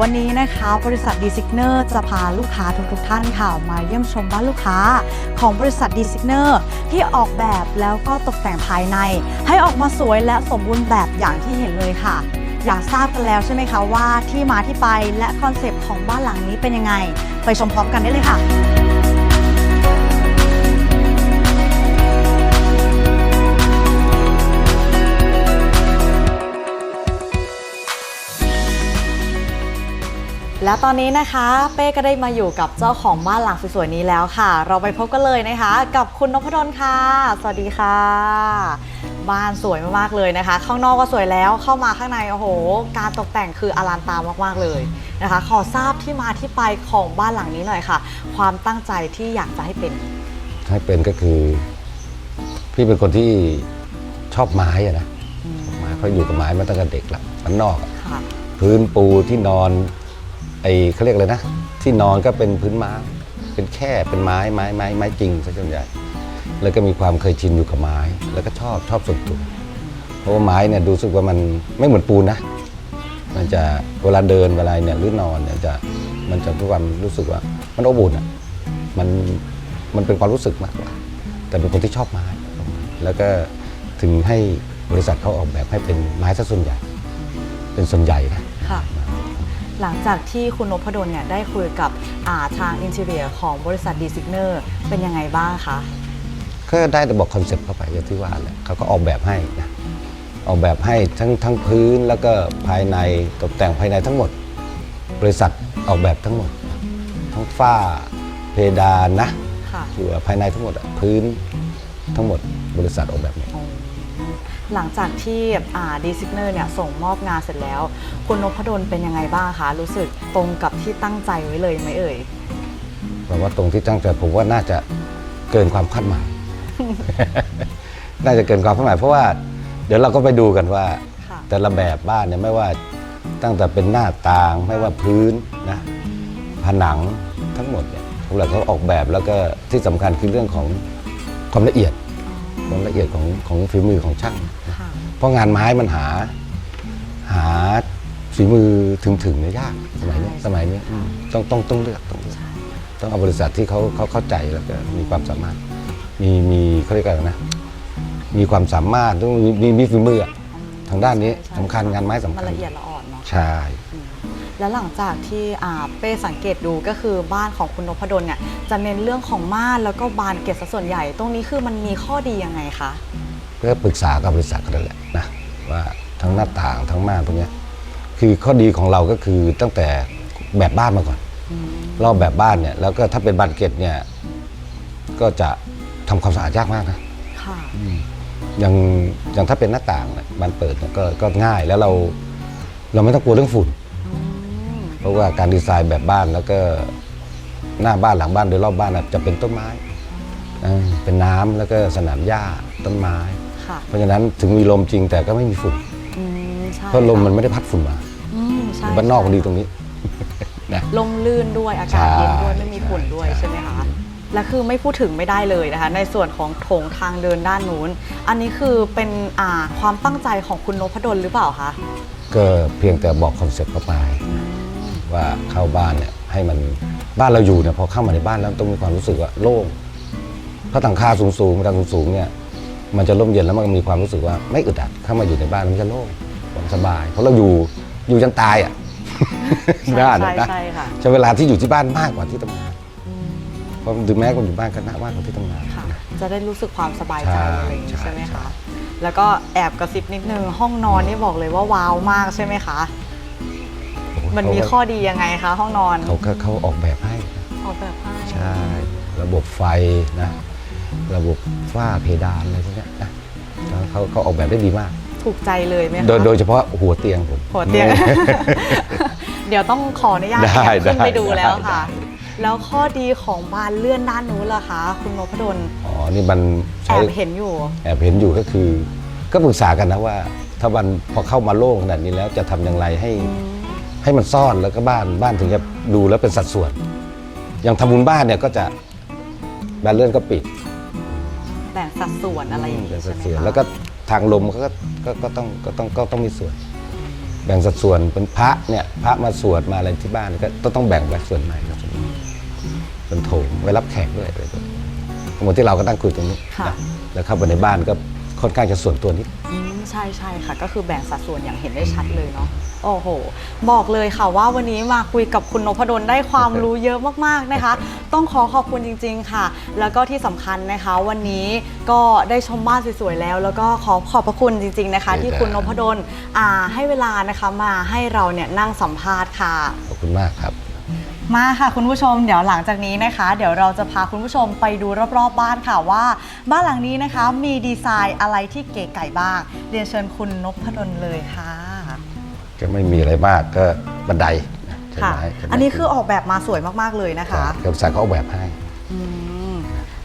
วันนี้นะคะ บริษัทดีซิกเนอร์จะพาลูกค้าทุกๆท่านค่ะมาเยี่ยมชมบ้านลูกค้าของบริษัทดีซิกเนอร์ที่ออกแบบแล้วก็ตกแต่งภายใน ให้ออกมาสวยและสมบูรณ์แบบอย่างที่เห็นเลยค่ะ อยากทราบกันแล้วใช่ไหมคะว่าที่มาที่ไปและคอนเซปต์ของบ้านหลังนี้เป็นยังไง ไปชมพร้อมกันได้เลยค่ะ และตอนนี้นะคะเป้ก็ได้มาอยู่กับเจ้าของบ้านหลังสวยๆนี้แล้วค่ะ เราไปพบกันเลยนะคะ กับคุณนพดลค่ะ สวัสดีค่ะ บ้านสวยมากๆเลยนะคะ ข้างนอกก็สวยแล้วเข้ามาข้างในโอ้โห การตกแต่งคืออลังตามากๆเลยนะคะ ขอทราบที่มาที่ไปของบ้านหลังนี้หน่อยค่ะ ความตั้งใจที่อยากจะให้เป็น ให้เป็นก็คือ พี่เป็นคนที่ชอบไม้อะนะอืมไม้เพราะอยู่กับไม้มาตั้งแต่เด็กละมันนอกอะค่ะ พื้นปูที่นอนไอ้เขาเรียกอะไรนะ ที่นอนก็เป็นพื้นไม้เป็นแค่เป็นไม้ไม้ไม้ไม้จริงซะส่วนใหญ่ แล้วก็มีความเคยชินอยู่กับไม้ แล้วก็ชอบชอบส่วนตัวเพราะว่าไม้เนี่ยดูสึกว่ามันไม่เหมือนปูนนะ มันจะเวลาเดินเวลาเนี่ยหรือนอนเนี่ยจะมันจะมีความรู้สึกว่ามันอบอุ่นอะมันมันเป็นความรู้สึกมากกว่าแต่เป็นคนที่ชอบไม้ แล้วก็ถึงให้บริษัทเขาออกแบบให้เป็นไม้ซะส่วนใหญ่ เป็นส่วนใหญ่นะค่ะ หลังจากที่คุณนพดลเนี่ยได้คุยกับอ่าทางอินเทเรียของบริษัทดีซิกเนอร์เป็นยังไงบ้างคะ ก็ได้แต่บอกคอนเซ็ปต์เข้าไปอย่างที่ว่าแหละเขาก็ออกแบบให้นะออกแบบให้ทั้งทั้งพื้นแล้วก็ภายในตกแต่งภายในทั้งหมด บริษัทออกแบบทั้งหมด ทั้งฝ้าเพดานนะค่ะหรือว่าภายในทั้งหมดอะพื้นทั้งหมดบริษัทออกแบบหมดอ๋อ หลังจากที่ดีซิกเนอร์เนี่ยส่งมอบงานเสร็จแล้ว คุณนพดลเป็นยังไงบ้างคะ รู้สึกตรงกับที่ตั้งใจไว้เลยไหมเอ่ยแต่ว่าตรงที่ตั้งใจผมว่าน่าจะเกินความคาดหมาย น่าจะเกินความคาดหมาย เพราะว่าเดี๋ยวเราก็ไปดูกันว่าค่ะแต่ละแบบบ้านเนี่ยไม่ว่าตั้งแต่เป็นหน้าต่างไม่ว่าพื้นนะผนังทั้งหมดเนี่ยพวกเราเขาออกแบบแล้วก็ที่สำคัญคือเรื่องของความละเอียด ความละเอียดของของฝีมือของช่างค่ะเพราะงานไม้มันหา หาฝีมือถึงถึงๆเนี่ยยากสมัยนี้ใช่สมัยนี้อืมต้องต้องต้องเลือกต้องเลือกต้องเอาบริษัทที่เขาเขาเข้าใจแล้วก็มีความสามารถ มีมีเขาเรียกอะไรนะ มีความสามารถต้องมีมีมีฝีมืออะทางด้านนี้ใช่สำคัญงานไม้สำมันคัญ ละเอียดละอ่อนเนาะ ใช่ แล้วหลังจากที่อ่าเป้สังเกตดูก็คือบ้านของคุณนพดลเนี่ยจะเน้นเรื่องของม่านแล้วก็บานเกล็ดซะส่วนใหญ่ ตรงนี้คือมันมีข้อดียังไงคะเพื่อปรึกษากับบริษัทกันนั่นแหละนะว่าทั้งหน้าต่างทั้งม่านตรงเนี้ยคือข้อดีของเราก็คือตั้งแต่แบบบ้านมาก่อนรอบแบบบ้านเนี่ยแล้วก็ถ้าเป็นบานเกล็ดเนี่ยก็จะทำความสะอาดยากมากนะค่ะอย่างอย่างถ้าเป็นหน้าต่างเนี่ยบานเปิดเนี่ยก็ก็ง่ายแล้วเราเราไม่ต้องกลัวเรื่องฝุ่นอืมเพ ราะว่าการดีไซน์แบบบ้านแล้วก็หน้าบ้านหลังบ้านโดยรอบบ้านน่ะจะเป็นต้นไม้เออเป็นน้ำแล้วก็สนามหญ้าต้นไม้ค่ะเพราะฉะนั้นถึงมีลมจริงแต่ก็ไม่มีฝุ่นอืมใช่เพราะลมมันค่ไม่ได้พัดฝุ่นมาอืมใช่บ้านนอกมันดีตรงนี้นะลมลื่นด้วยอากาศเย็นด้วยใช่ไม่มีฝุ่นด้วยใช่ใช่ไหมคะและคือไม่พูดถึงไม่ได้เลยนะคะ ในส่วนของโถงทางเดินด้านนู้น อันนี้คือเป็นอ่าความตั้งใจของคุณนพดลหรือเปล่าคะก็เพียงแต่บอกคอนเซ็ปต์เข้าไป ว่าเข้าบ้านเนี่ยให้มันบ้านเราอยู่เนี่ยพอเข้ามาในบ้านแล้วต้องมีความรู้สึกว่าโล่งเพราะต่างคาสูงสูงๆทางสูงๆเนี่ยมันจะร่มเย็นแล้วมันก็มีความรู้สึกว่าไม่อึดอัดเข้ามาอยู่ในบ้านมันจะโล่งผมสบาย เพราะเราอยู่อยู่จนตายอะใช่บ้านใช่นะใช่ค่ะใช้เวลาที่อยู่ที่บ้านมากกว่าที่ทำงานเพราะถึงแม้คนอยู่บ้านก็น่ามากกว่าที่ทำงานค่ะจะได้รู้สึกความสบายใจใช่อะไรอย่างนี้ใช่ใช่ไหมใช่คะแล้วก็แอบกระซิบนิดนึงห้องนอนนี่บอกเลยว่าว้าวมากใช่ไหมคะโอ้โห มันมีข้อดียังไงคะห้องนอนเขาก็เขาออกแบบให้นะออกแบบให้ใช่ ระบบไฟนะ ระบบฝ้าเพดานอะไรพวกเนี้ยนะเขาเขาออกแบบได้ดีมาก ถูกใจเลยไหมคะโดยโดยเฉพาะหัวเตียงผมหัวเตียงเดี๋ยวต้องขออนุญาตได้แอบขึ้นไปได้ดูแล้วค่ะได้แล้วข้อดีของบานเลื่อนด้านนู้นล่ะคะ คุณนพดลอ๋อ นี่มันแอใช้ บเห็นอยู่ แอบเห็นอยู่ก็คือ ก็ปรึกษากันนะว่า ถ้าวันพอเข้ามาโล่งขนาดนี้แล้วจะทำอย่างไรให้ ให้มันซ่อนแล้วก็บ้านบ้านถึงจะดูแล้วเป็นสัดส่วน อย่างทำบุญบ้านเนี่ยก็จะบานเลื่อนก็ปิดแบ่งสัดส่วนอะไรอย่างเป็นี้นสัใช่ดไหมส่วนคะแล้วก็ทางลมเขาก็ก็ก็ต้องก็ต้องก็ต้องมีส่วน แบ่งสัดส่วนเป็นพระเนี่ยพระมาสวดมาอะไรที่บ้านก็ต้องแบ่งไว้ส่วนไหนก็ส่วนไหนเป็นโถงไว้รับแขกด้วยอะไรด้วยทั้งหมดที่เราก็ตั้งคุยตรงนี้ค่ะ นะแล้วเข้าไปในบ้านก็ ค่อนข้างจะส่วนตัวนิด อืมใช่ใช่ค่ะ ก็คือแบ่งสัดส่วนอย่างเห็นได้ชัดเลยเนาะโอ้โห บอกเลยค่ะว่าวันนี้มาคุยกับคุณนพดลได้ความรู้เยอะมากๆนะคะ ต้องขอขอบคุณจริง ๆ ค่ะ แล้วก็ที่สำคัญนะคะ วันนี้ก็ได้ชมบ้านสวยๆแล้ว แล้วก็ขอขอบพระคุณจริง ๆนะคะ ที่คุณนพดลอ่าให้เวลานะคะมาให้เราเนี่ยนั่งสัมภาษณ์ค่ะ ขอบคุณมากครับ มาค่ะคุณผู้ชมเดี๋ยวหลังจากนี้นะคะ เดี๋ยวเราจะพาคุณผู้ชมไปดูรอบๆบ้านค่ะว่า บ้านหลังนี้นะคะมีดีไซน์อะไรที่เก๋ไก่บ้าง เรียนเชิญคุณนพดลเลยค่ะก็ไม่มีอะไรมากก็บันไดใช่ค่ะไหมใช่ไหมอันนี้คือออกแบบมาสวยมากๆเลยนะคะเกือบสายเขาออกแบบให้อืม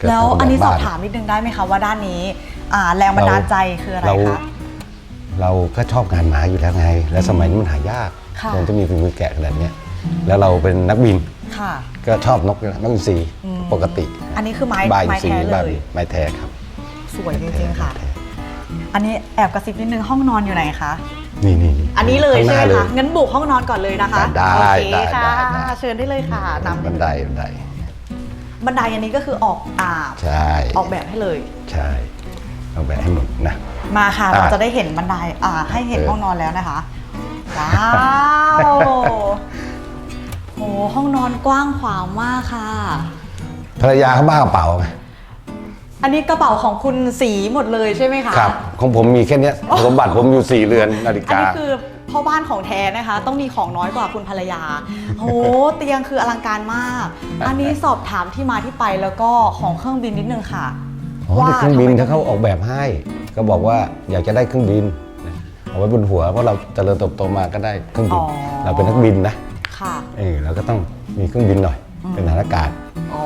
ก็แล้วออกแบบอันนี้สอบบ้านถามนิดนึงได้ไหมคะว่าด้านนี้อ่าแรงบันดาลใจคืออะไรเราคะเราก็ชอบงานหมาอยู่แล้วไง และสมัยนี้มันหายากค่ะคนจะมีฝีมือแกะขนาดเนี้ย แล้วเราเป็นนักบินค่ะ ก็ชอบนกนกอินทรีอืม ปกติอันนี้คือไม้บายอิไม้นทรีแท้เลบ้านยไม้แท้ครับสวยจริงๆค่ะอันนี้แอบกระซิบนิดนึงห้องนอนอยู่ไหนคะ นี่นี่ อันนี้เลยข้างหใช่น้าไหมเลยคะ งั้นบุกห้องนอนก่อนเลยนะคะได้โอเคได้ค่ะ ได้ได้ เชิญได้เลยค่ะนำบันไดบันไดบันไดอันนี้ก็คือออกอ่าใช่ออกแบบให้เลย ใช่เอาแบบให้หมดนะ มาค่ะอะเราจะได้เห็นบันไดอ่าให้เห็นเออ ห้องนอนแล้วนะคะ ว้าว โหห้องนอนกว้างขวางมากค่ะ ภรรยาเขาบ้ากระเป๋าไงอันนี้กระเป๋าของคุณสีหมดเลยใช่ไหมคะครับ ของผมมีแค่เนี้ยสมบัติผมอยู่สี่เรือนนาฬิอันกา นี้คือพ่อบ้านของแท้นะคะ ต้องมีของน้อยกว่าคุณภรรยาโหเตียงคืออลังการมาก อันนี้สอบถามที่มาที่ไปแล้วก็ของเครื่องบินนิดนึงค่ะอ๋อในเครื่องบินทำไมถ้าเขาออกแบบให้ ก็บอกว่าอยากจะได้เครื่องบินนะเอาไว้บนหัวเพราะเราเจริญเติบโตมาก็ได้เครื่องบิน เราเป็นนักบินนะ ค่ะเออเราก็ต้องมีเครื่องบินหน่อย เป็นทหารอากาศโอ้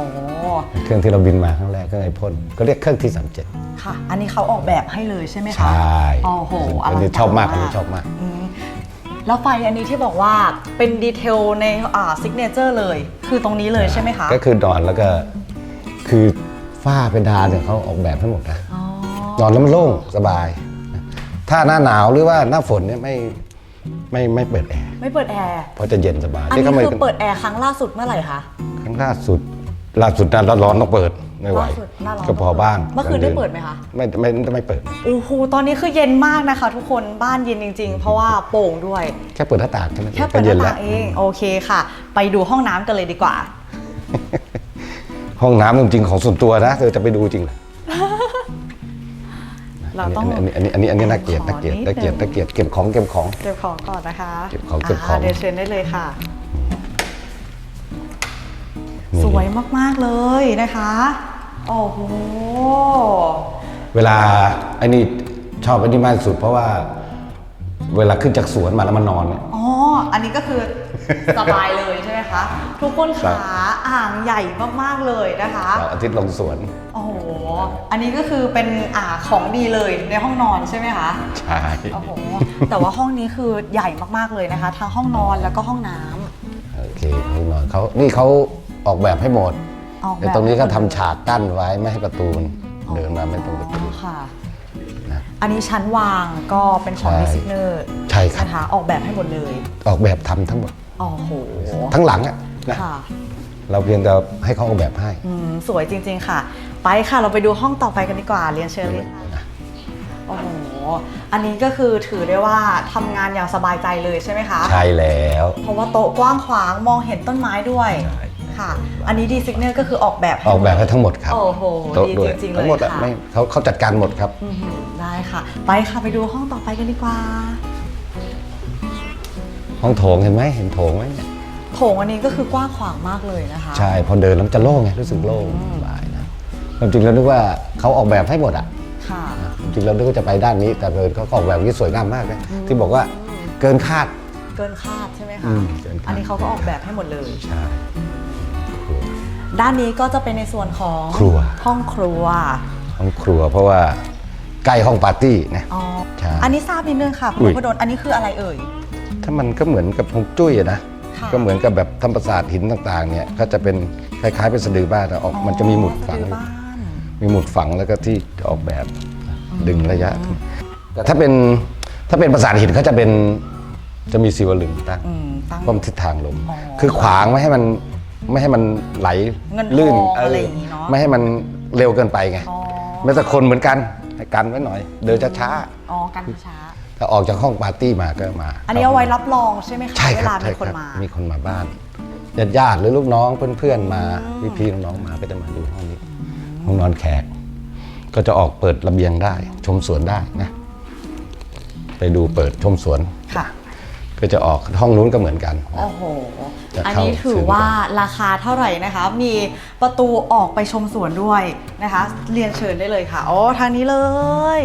เครื่องที่เราบินมาครั้งแรกเครื่องไอพ่นก็เรียกเครื่องที่37ค่ะ อันนี้เขาออกแบบให้เลยใช่ไหมใชคะ่โอ้โหออันลังนี้การชอบมากมากอันนี้ชอบมากอืมแล้วไฟอันนี้ที่บอกว่าเป็นดีเทลในอ่าซิกเนเจอร์เลย คือตรงนี้เลยใช่ไหมคะ ก็คือนอนแล้วก็คือฝ้าเป็นดานเนี่ยเขาออกแบบให้หมดนะอ๋อนอนแล้วมันโล่งสบายนะถ้าหน้าหนาวหรือว่าหน้าฝนเนี่ยไม่ ไม่ไม่เปิดแอร์ไม่เปิดแอร์เพราะจะเย็นสบายอันนี้ที่ขาไม่คือเปิดแอร์ครั้งล่าสุดเมื่อไหร่คะครั้งล่าสุดล่าสุดนั้นร้อนๆต้องเปิดไม่ไหว ล่าสุดหน้าร้อนก็พอบ้างเมื่อคืนได้เปิดไหมคะไม่ไม่ไม่ไม่เปิด โอ้โห ตอนนี้คือเย็นมากนะคะ ทุกคนบ้านเย็นจริง ๆ เพราะว่าโป่งด้วย แค่เปิดหน้าต่างแค่นั้นแค่เปิดหก็น้าย็ต่างเอง โอเคค่ะ ไปดูห้องน้ำกันเลยดีกว่า ห้องน้ำจริงๆของส่วนตัวนะเธอจะไปดูจริงเหรอ เราต้องอันนี้อันนี้อันนี้อันนี้น่าเกลียดน่าเกลียดขอนิดน่าเกลียดนึงน่าเกลียดเก็บของเก็บของ เก็บของก่อนนะคะเก็บของเก็บของาเดี๋ยวเชิญได้เลยค่ะ นี่ สวยมาก ๆ เลยนะคะ โอ้โห เวลาไอ้นี่ชอบไอ้นี่มากที่สุด เพราะว่า เวลาขึ้นจากสวนมาแล้วมานอนเนี่ย อ๋อ อันนี้ก็คือ สบายเลยใช่ไหมคะ ทุกคนครัขาบอ่างใหญ่มากๆเลยนะคะเสาร์อาทิตย์ลงสวน โอ้โห อันนี้ก็คือเป็นอ่าของดีเลยในห้องนอนใช่ไหมคะ ใช่ โอ้โห แต่ว่าห้องนี้คือใหญ่มากๆเลยนะคะ ทั้งห้องนอนแล้วก็ห้องน้ำโอเคเขานอนเขานี่เขาออกแบบให้หมดออกแบบแต่ตรงนี้ก็ทำฉากกั้นไว้ไม่ให้ประตูมันเดินมาไม่ตรงประตูค่ะนะอันนี้ชั้นวางก็เป็นของใช่ดิซิเนอร์ใช่ครับนะคะออกแบบให้หมดเลย ออกแบบทำทั้งหมด โอ้โหทั้งหลังอะนะค่ะเราเพียงแต่ให้เขาออกแบบให้ อืมสวยจริง ๆ ค่ะ ไปค่ะ เราไปดูห้องต่อไปกันดีกว่า เรียนเชิญเลยค่ะ โอ้โห อันนี้ก็คือถือได้ว่าทำงานอย่างสบายใจเลยใช่ไหมคะ ใช่แล้วเพราะว่าโต๊ะกว้างขวางมองเห็นต้นไม้ด้วย ใช่ค่ะ อันนี้ดีซิเนอร์ก็คือออกแบบให้ออกแบบให้ทั้งหมดครับโอ้โหโต๊ะดีด้วยจริงๆเลทั้ยงหมดอะค่ะไม่เขาเขาจัดการหมดครับ อื้อหือได้ค่ะ ไปค่ะไปดูห้องต่อไปกันดีกว่า ห้องโถงเห็นไหมเห็นโถงไหมเนี่ยโถงอันนี้ก็คือกว้างขวางมากเลยนะคะใช่พอเดินแล้วมันจะโล่งไงรู้สึกโล่งสบายนะความจริงเรานึกว่าเขาออกแบบให้หมดอะค่ะ จริงๆเรานึกว่าจะไปด้านนี้ แต่เดินเขาก็ออกแบบที่สวยงามมากเลยที่บอกว่าเกินคาด เกินคาดใช่ไหมอืคะมเกินคาด อันนี้เขาก็ออกแบบให้หมดเลย ใช่ครัวด้านนี้ก็จะเป็นในส่วนของครัว ห้องครัวห้องครัวเพราะว่าใกล้ห้องปาร์ตี้นะ อ๋อใช่อันนี้ทราบนิดนึงค่ะคุณอุ้ยนพดลอันนี้คืออะไรเอ่ย ถ้ามันก็เหมือนกับฮงจุ้ยอะนะค่ะก็เหมือนกับแบบธรรมศาสตร์หินต่างๆเนี่ยก็จะเป็นคล้าย ๆ เป็นสะดือบ้านอะออกมันจะมีหมุดฝังสะดือบ้าน มีหมุดฝังแล้วก็ที่ออกแบบดึงระยะ แต่ถ้าเป็นถ้าเป็นประสาทหินเขาจะเป็นจะมีสีวลึงตั้งอืมตั้ง ป้อมทิศทางลม อ๋อคือขวางไม่ให้มันไม่ให้มันไหลเงินทองลื่นอะไรอย่างงี้เนอะ ไม่ให้มันเร็วเกินไปไงอ๋อแม้แต่คนเหมือนกันให้กันไว้หน่อย เดินช้าอ๋อกันช้าๆ ถ้าออกจากห้องปาร์ตี้มาก็มาอันนี้เอาไว้รับรองใช่ไหมคะใช่เวครับลาใช่มีคนรับมา มีคนมาบ้านญาติญาติๆหรือลูกน้องเพื่อนๆมาพี่ๆน้องๆมาก็จะมาดูห้องนี้ห้องนอนแขก ก็จะออกเปิดระเบียงได้ ชมสวนได้นะ ไปดูเปิดชมสวน ค่ะ ก็จะออกห้องนู้นก็เหมือนกัน โอ้โห จะอันเข้านี้ถือถึงว่าราคาเท่าไหร่นะคะ มีประตูออกไปชมสวนด้วยนะคะ เรียนเชิญได้เลยค่ะ โอ้ ทางนี้เลย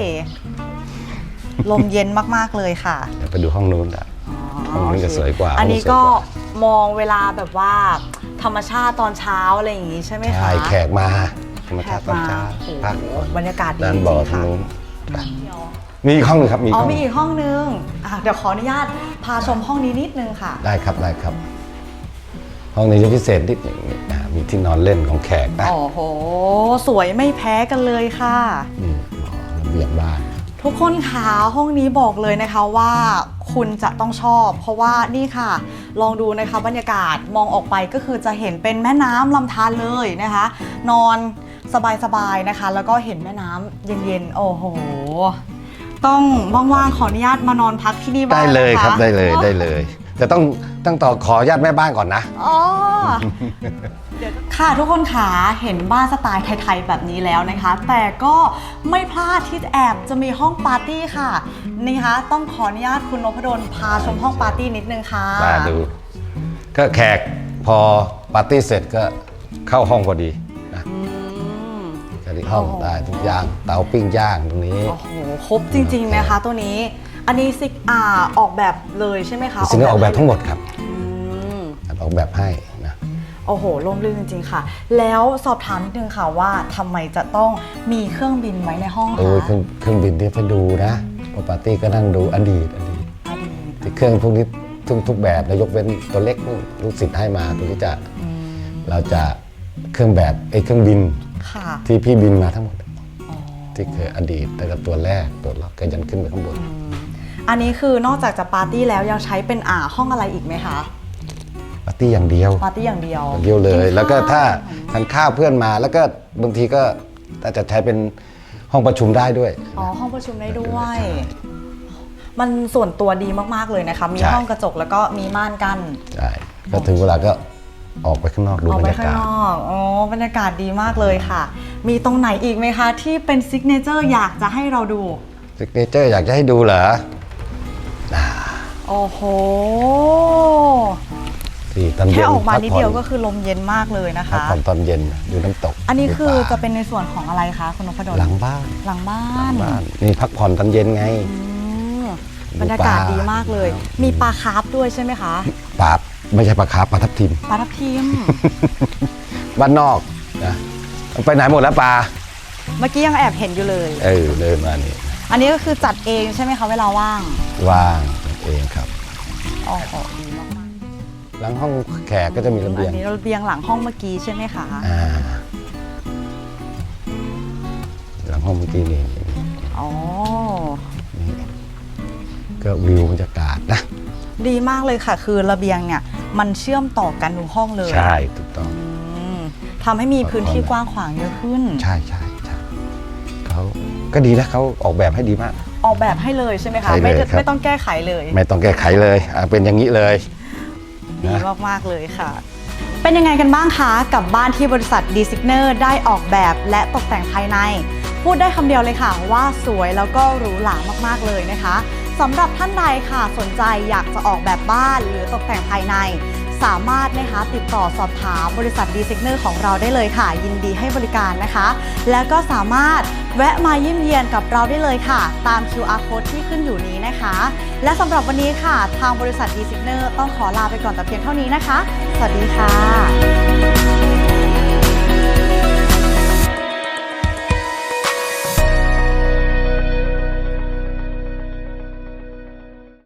ลมเย็นมากๆเลยค่ะเดี๋ยวไปดูห้องนู้นได้ห้องนี้จะสวยกว่าอันนี้ห้องสวยกว่าก็มองเวลาแบบว่า ธรรมชาติตอนเช้าอะไรอย่างงี้ใช่ไหมคะใช่แขกมาธรรมชาติตอนเช้าโอ้โหพักบรรยากาศดีด้านบ่อจริทางๆนู้นไปมีอีกห้องหนึงครับมีอีอ๋กอห้องมีอีกห้องนึงอะเดี๋ยวขออนุญาตพาชมห้องนี้นิดนึงค่ะ ได้ครับได้ครับ ห้องนี้จะพิเศษนิดหนึ่งอ่ามีที่นอนเล่นของแขกนะโอ้โห สวยไม่แพ้กันเลยค่ะ นี่ระเบียงบ้าน ทุกคนคะห้องนี้บอกเลยนะคะว่าคุณจะต้องชอบ เพราะว่านี่ค่ะ ลองดูนะคะบรรยากาศมองออกไปก็คือจะเห็นเป็นแม่น้ำลำธารเลยนะคะ นอนสบายๆนะคะ แล้วก็เห็นแม่น้ำเย็นๆ โอ้โห ต้องว่างๆขออนุญาตมานอนพักที่นี่บ้างได้เลยนะะครับได้เลยได้เลย แต่ต้องต้องต่อขออนุญาตแม่บ้านก่อนนะ อ๋อ ค่ะทุกคนขาเห็นบ้านสไตล์ไทย ๆ แบบนี้แล้วนะคะ แต่ก็ไม่พลาดที่แอบจะมีห้องปาร์ตี้ค่ะนี่คะต้องขออนุญาตคุณนพดลพาชมห้องปาร์ตี้นิดนึงค่ะมาดู ก็แขกพอปาร์ตี้เสร็จก็เข้าห้องพอดีนะอืม ก็ที่ห้องโอ้โห ได้ทุกอย่างเตาปิ้งย่างตรงนี้ โอ้โหครบจริง ๆ นะคะ ตัวนี้อันนี้ซิกอ่าออกแบบเลยใช่ไหมคะสิ่งนี้ออกแบบทั้งหมดครับอืม ออกแบบให้นะ โอ้โหร่มรื่นจริงๆค่ะ แล้วสอบถามนิดนึงค่ะว่าทำไมจะต้องมีเครื่องบินไว้ในห้องโอ้ยคะเครื่องเครื่องบินที่ไปดูนะพอปาร์ตี้ก็นั่งดูอดีตอดีตอดีตที่เครื่องพวกนี้ทุกทุกแบบนะยกเว้นตัวเล็กนี่ลูกศิษย์ให้มาตัวนี้จะอืมเราจะเครื่องแบบไอ้เครื่องบินค่ะที่พี่บินมาทั้งหมด อ๋อที่เคยอดีตแต่กับตัวแรกตัวล็อกก็ยันขึ้นไปข้างบนอันนี้คือนอกจากจะปาร์ตี้แล้วยังใช้เป็นอ่าห้องอะไรอีกไหมคะปาร์ ตี้อย่างเดียวปาร์ตี้อย่างเดียว อย่างเดียวเลยกินข้แล้วก็ถ้าทานข้าวเพื่อนมาแล้วก็บางทีก็อาจจะใช้เป็นห้องประชุมได้ด้วย อ๋อ ห้องประชุมได้ด้วย มันส่วนตัวดีมาก ๆ เลยนะคะ มีใช่ ห้องกระจกแล้วก็มีม่านกั้นใช่ก็ถึงเวลาก็ออกไปข้างนอกดูออกบรไปรยาข้างกาศ นอกอ๋อบรรยากาศดีมากเลยค่ะ มีตรงไหนอีกไหมคะที่เป็นซิกเนเจอร์อยากจะให้เราดู ซิกเนเจอร์อยากจะให้ดูเหรอ โอ้โห ที่ตอนแค่เย็นออกมาพักนิดผ่อเดียวนก็คือลมเย็นมากเลยนะพักคะ ผ่อนตอนเย็นดูน้ำตกอันนี้คือดูจะป่าเป็นในส่วนของอะไรคะคุณนพดลหลังบ้านหลังบ้าหลันงบ้านนี่พักผ่อนตอนเย็นไง อืมดูบรรยากาศปลาดีมากเลย มีปลาคาร์ฟด้วยใช่ไหมคะปลาไม่ใช่ปลาคาร์ฟปลาทับทิมปลาทับทิม บ้านนอกนะไปไหนหมดแล้วปลาเมื่อกี้ยังแอบเห็นอยู่เลย เออเดินมานี่อันนี้ก็คือจัดเองใช่ไหมคะเวลาว่างว่างเองครับ อ๋อดีมาก หลังห้องแขกก็จะมีๆระเบียง อันนี้ระเบียงหลังห้องเมื่อกี้ใช่ไหมคะ อ่า หลังห้องเมื่อกี้นี่นี่อ๋อ นี่ก็วิวบรรยากาศนะ ดีมากเลยค่ะ คือระเบียงเนี่ย มันเชื่อมต่อกันทุกห้องเลยใช่ ถูกต้อง อืมทำให้มีพื้นที่กว้างขวางเยอะขึ้น ใช่ใช่ใช่เขาก็ดีนะเขาออกแบบให้ดีมาก ออกแบบให้เลยใช่ไหมคะ ใช่เลยไม่ได้ครับ ไม่ต้องแก้ไขเลย ไม่ต้องแก้ไขเลยอะเป็นอย่างนี้เลย ดีมาก ๆ เลยค่ะ เป็นยังไงกันบ้างคะกับบ้านที่บริษัทดีซิกเนอร์ได้ออกแบบและตกแต่งภายใน พูดได้คำเดียวเลยค่ะว่าสวยแล้วก็หรูหรามากๆเลยนะคะสำหรับท่านใดค่ะสนใจอยากจะออกแบบบ้านหรือตกแต่งภายใน สามารถนะคะติดต่อสอบถามบริษัทดีซิกเนอร์ของเราได้เลยค่ะ ยินดีให้บริการนะคะ แล้วก็สามารถแวะมาเยี่ยมเยียนกับเราได้เลยค่ะ ตาม QR code ที่ขึ้นอยู่นี้นะคะ และสำหรับวันนี้ค่ะ ทางบริษัทดีซิกเนอร์ต้องขอลาไปก่อนแต่เพียงเท่านี้นะคะ สวัสดีค่ะ